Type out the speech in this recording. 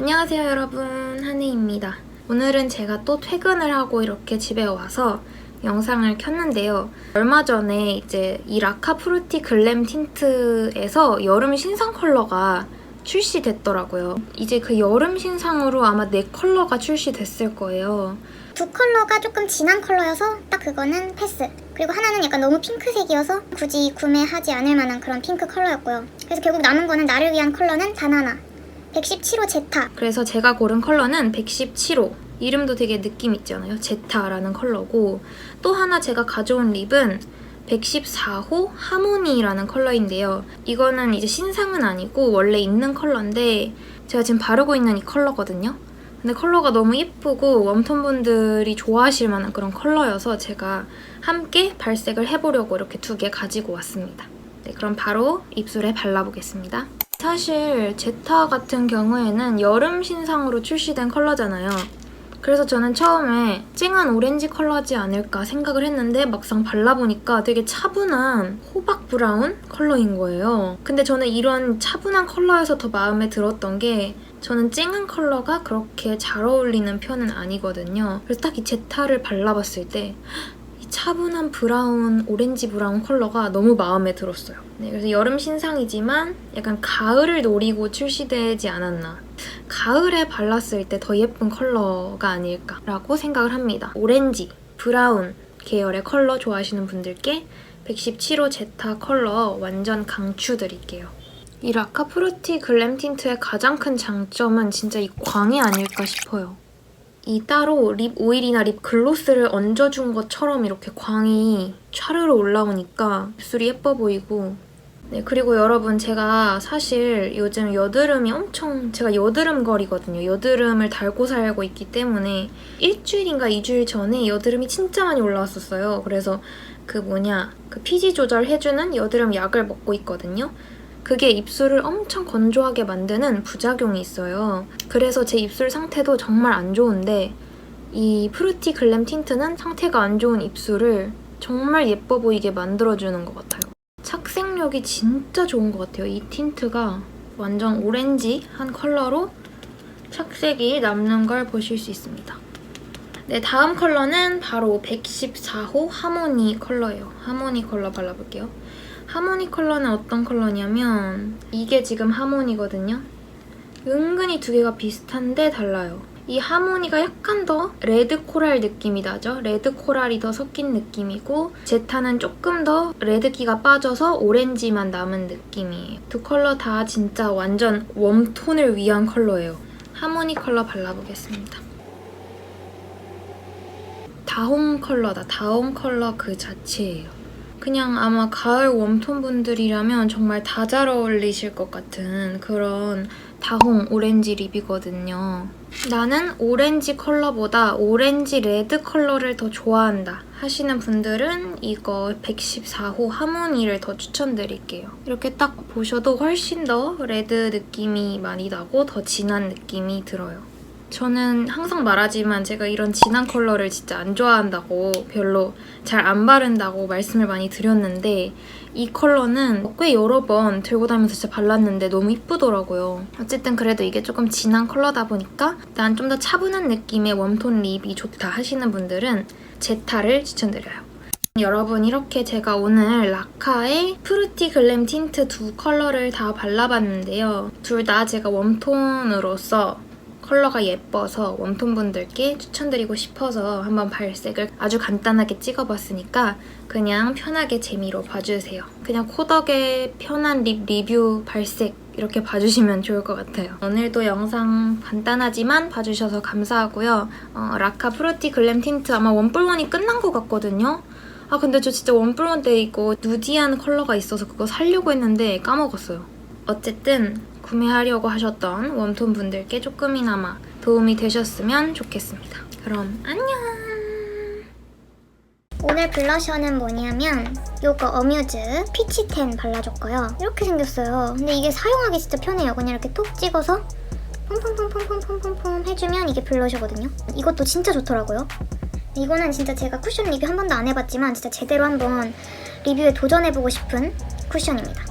안녕하세요 여러분 한혜입니다. 오늘은 제가 또 퇴근을 하고 이렇게 집에 와서 영상을 켰는데요. 얼마 전에 이제 이 라카 프루티 글램 틴트에서 여름 신상 컬러가 출시됐더라고요. 이제 그 여름 신상으로 아마 네 컬러가 출시됐을 거예요. 두 컬러가 조금 진한 컬러여서 딱 그거는 패스. 그리고 하나는 약간 너무 핑크색이어서 굳이 구매하지 않을 만한 그런 핑크 컬러였고요. 그래서 결국 남은 거는 나를 위한 컬러는 단 하나. 117호 제타. 그래서 제가 고른 컬러는 117호. 이름도 되게 느낌 있잖아요. 제타라는 컬러고 또 하나 제가 가져온 립은 114호 하모니라는 컬러인데요. 이거는 이제 신상은 아니고 원래 있는 컬러인데 제가 지금 바르고 있는 이 컬러거든요. 근데 컬러가 너무 예쁘고 웜톤 분들이 좋아하실 만한 그런 컬러여서 제가 함께 발색을 해보려고 이렇게 두 개 가지고 왔습니다. 네, 그럼 바로 입술에 발라보겠습니다. 사실 제타 같은 경우에는 여름 신상으로 출시된 컬러잖아요. 그래서 저는 처음에 쨍한 오렌지 컬러지 않을까 생각을 했는데 막상 발라보니까 되게 차분한 호박 브라운 컬러인 거예요. 근데 저는 이런 차분한 컬러에서 더 마음에 들었던 게 저는 쨍한 컬러가 그렇게 잘 어울리는 편은 아니거든요. 그래서 딱 이 제타를 발라봤을 때이 차분한 브라운, 오렌지 브라운 컬러가 너무 마음에 들었어요. 네, 그래서 여름 신상이지만 약간 가을을 노리고 출시되지 않았나. 가을에 발랐을 때 더 예쁜 컬러가 아닐까라고 생각을 합니다. 오렌지, 브라운 계열의 컬러 좋아하시는 분들께 117호 제타 컬러 완전 강추 드릴게요. 이 라카 프루티 글램 틴트의 가장 큰 장점은 진짜 이 광이 아닐까 싶어요. 이 따로 립 오일이나 립 글로스를 얹어준 것처럼 이렇게 광이 촤르르 올라오니까 입술이 예뻐 보이고 네, 그리고 여러분 제가 사실 요즘 여드름이 엄청 제가 여드름 거리거든요. 여드름을 달고 살고 있기 때문에 일주일인가 이주일 전에 여드름이 진짜 많이 올라왔었어요. 그래서 그 뭐냐 그 피지 조절해주는 여드름 약을 먹고 있거든요. 그게 입술을 엄청 건조하게 만드는 부작용이 있어요. 그래서 제 입술 상태도 정말 안 좋은데 이 프루티 글램 틴트는 상태가 안 좋은 입술을 정말 예뻐 보이게 만들어주는 것 같아요. 착색력이 진짜 좋은 것 같아요. 이 틴트가 완전 오렌지한 컬러로 착색이 남는 걸 보실 수 있습니다. 네, 다음 컬러는 바로 114호 하모니 컬러예요. 하모니 컬러 발라볼게요. 하모니 컬러는 어떤 컬러냐면 이게 지금 하모니거든요. 은근히 두 개가 비슷한데 달라요. 이 하모니가 약간 더 레드 코랄 느낌이 나죠? 레드 코랄이 더 섞인 느낌이고 제타는 조금 더 레드기가 빠져서 오렌지만 남은 느낌이에요. 두 컬러 다 진짜 완전 웜톤을 위한 컬러예요. 하모니 컬러 발라보겠습니다. 다홍 컬러다. 다홍 컬러 그 자체예요. 그냥 아마 가을 웜톤 분들이라면 정말 다 잘 어울리실 것 같은 그런 다홍 오렌지 립이거든요. 나는 오렌지 컬러보다 오렌지 레드 컬러를 더 좋아한다 하시는 분들은 이거 114호 하모니를 더 추천드릴게요. 이렇게 딱 보셔도 훨씬 더 레드 느낌이 많이 나고 더 진한 느낌이 들어요. 저는 항상 말하지만 제가 이런 진한 컬러를 진짜 안 좋아한다고 별로 잘 안 바른다고 말씀을 많이 드렸는데 이 컬러는 꽤 여러 번 들고 다니면서 진짜 발랐는데 너무 이쁘더라고요. 어쨌든 그래도 이게 조금 진한 컬러다 보니까 난 좀 더 차분한 느낌의 웜톤 립이 좋다 하시는 분들은 제타를 추천드려요. 여러분 이렇게 제가 오늘 라카의 프루티 글램 틴트 두 컬러를 다 발라봤는데요. 둘 다 제가 웜톤으로서 컬러가 예뻐서 웜톤 분들께 추천드리고 싶어서 한번 발색을 아주 간단하게 찍어봤으니까 그냥 편하게 재미로 봐주세요. 그냥 코덕의 편한 립 리뷰 발색 이렇게 봐주시면 좋을 것 같아요. 오늘도 영상 간단하지만 봐주셔서 감사하고요. 어, 라카 프루티 글램 틴트 아마 원뿔원이 끝난 것 같거든요. 아 근데 저 진짜 원뿔원 때 이거 누디한 컬러가 있어서 그거 살려고 했는데 까먹었어요. 어쨌든 구매하려고 하셨던 웜톤 분들께 조금이나마 도움이 되셨으면 좋겠습니다. 그럼 안녕! 오늘 블러셔는 뭐냐면 요거 어뮤즈 피치텐 발라줬고요. 이렇게 생겼어요. 근데 이게 사용하기 진짜 편해요. 그냥 이렇게 톡 찍어서 퐁퐁퐁퐁퐁퐁퐁 해주면 이게 블러셔거든요. 이것도 진짜 좋더라고요. 이거는 진짜 제가 쿠션 리뷰 한 번도 안 해봤지만 진짜 제대로 한번 리뷰에 도전해보고 싶은 쿠션입니다.